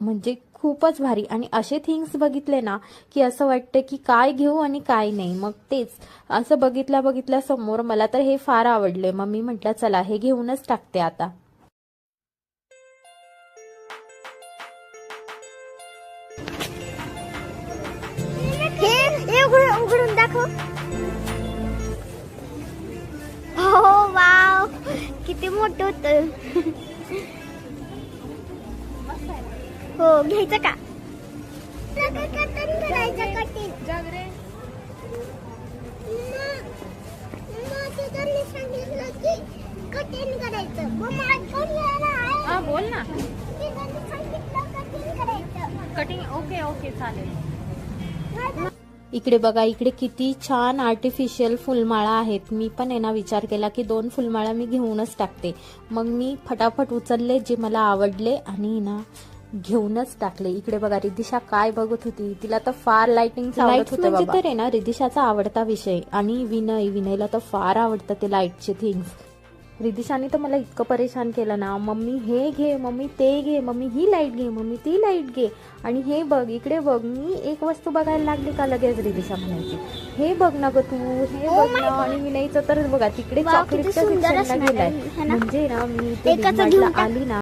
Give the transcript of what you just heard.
म्हणजे खूपच भारी. आणि असे थिंग्स बघितले ना की असं वाटतं की काय घेऊ आणि काय नाही. मग तेच. असं बघितल्या बघितल्या समोर मला तर हे फार आवडले मग मी म्हटलं चला हे घेऊनच टाकते आता. हे उघडून दाखव. हो वाव. किती मोठं होत. हो घ्यायचं का. हा बोल ना. कटिंग करायचं. कटिंग ओके ओके चालेल. इकडे बघा इकडे किती छान आर्टिफिशियल फुलमाळा आहेत. मी पण आहे ना विचार केला की दोन फुलमाळा मी घेऊनच टाकते. मग मी फटाफट उचलले जे मला आवडले आणि ना घेऊनच टाकले. इकडे बघा रिदिशा काय बघत होती? तिला तर फार लाइटिंग आवडत होते म्हणजे तर आहे ना रिदिशाचा आवडता विषय आणि विनय. विनयला तर फार आवडतं ते लाईटचे थिंग्स रिदिशाने तर मला इतकं परेशान केलं ना. मम्मी हे घे मम्मी ते घे मम्मी ही लाइट घे मम्मी ती लाइट घे. आणि हे बघ इकडे बघ मी एक वस्तू बघायला लागली का लगेच? रिदिशा म्हणायची. हे बघ ना ग तू हे बघ ना. आणि विनयचं तर बघा तिकडे चॉकलेटच्या गेलाय. आहे, ना? म्हणजे ना मी ते. आली ना